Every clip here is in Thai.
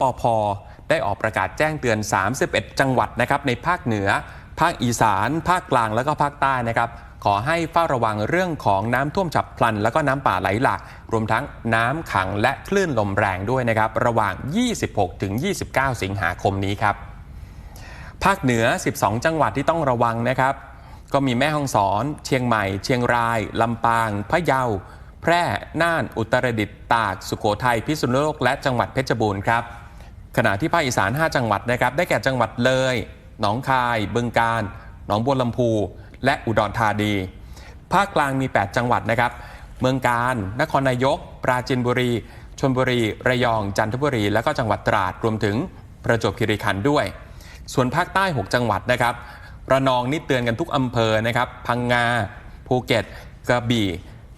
ปอพได้ออกประกาศแจ้งเตือน 31 จังหวัดนะครับในภาคเหนือ ภาคอีสาน ภาคกลางแล้วก็ภาคใต้นะครับขอให้เฝ้าระวังเรื่องของน้ำท่วมฉับพลัน แล้วก็น้ำป่าไหลหลากรวมทั้งน้ำขังและคลื่นลมแรงด้วยนะครับระหว่าง 26 ถึง 29 สิงหาคมนี้ครับ ภาคเหนือ 12 จังหวัดที่ต้องระวังนะครับ ก็มีแม่ฮ่องสอน เชียงใหม่ เชียงราย ลำปาง พะเยา แพร่ น่าน อุตรดิตถ์ ตาก สุโขทัย พิษณุโลก และจังหวัดเพชรบูรณ์ครับ ขณะที่ภาคอีสาน 5 จังหวัดนะครับ ได้แก่จังหวัดเลย หนองคาย บึงกาฬ หนองบัวลำพู และอุดรธานี ภาคกลางมี 8 จังหวัดนะครับ เมืองกาญ นครนายก ปราจีนบุรี ชลบุรี ระยอง จันทบุรี และก็จังหวัดตราด รวมถึงประจวบคีรีขันธ์ด้วย ส่วนภาคใต้ 6 จังหวัดนะครับ ระนองนี่เตือนกันทุกอำเภอนะครับ พังงา ภูเก็ต กระบี่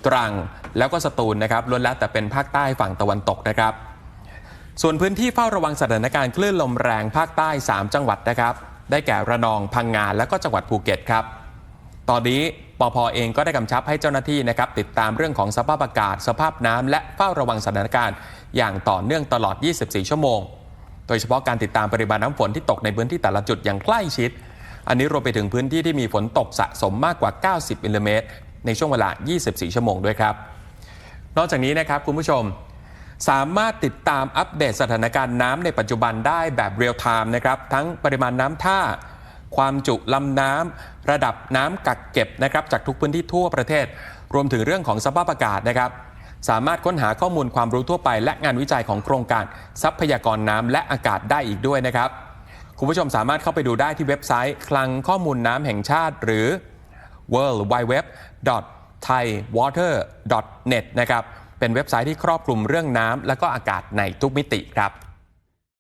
ตรัง แล้วก็สตูลนะครับ ล้วนแล้วแต่เป็นภาคใต้ฝั่งตะวันตกนะครับ ส่วนพื้นที่เฝ้าระวังสถานการณ์คลื่นลมแรงภาคใต้ 3 จังหวัดนะครับ ได้แก่ระนองพังงาและก็จังหวัดภูเก็ตครับ ตอนนี้ปพเองก็ได้กำชับให้เจ้าหน้าที่นะครับติดตามเรื่องของสภาพอากาศ สภาพน้ำและเฝ้าระวังสถานการณ์ อย่างต่อเนื่องตลอด 24 ชั่วโมง โดยเฉพาะการติดตามปริมาณน้ำฝนที่ตกในพื้นที่แต่ละจุดอย่างใกล้ชิด อันนี้รวมไปถึงพื้นที่ที่มีฝนตกสะสมมากกว่า 90มิลลิเมตรในช่วงเวลา 24 ชั่วโมงด้วยครับ นอกจากนี้นะครับคุณผู้ชม สามารถติดตามอัปเดตสถานการณ์น้ำในปัจจุบันได้แบบเรียลไทม์นะครับ ทั้งปริมาณน้ำท่า ความจุลำน้ำระดับน้ำกักเก็บนะครับ จากทุกพื้นที่ทั่วประเทศ รวมถึงเรื่องของสภาพอากาศนะครับ สามารถค้นหาข้อมูลความรู้ทั่วไป และงานวิจัยของโครงการทรัพยากรน้ำและอากาศได้อีกด้วยนะครับ คุณผู้ชมสามารถเข้าไปดูได้ที่เว็บไซต์ คลังข้อมูลน้ำแห่งชาติ หรือ worldwideweb.thaiwater.net นะครับ เป็นเว็บไซต์ที่ครอบคลุมเรื่องน้ำและก็อากาศในทุกมิติครับ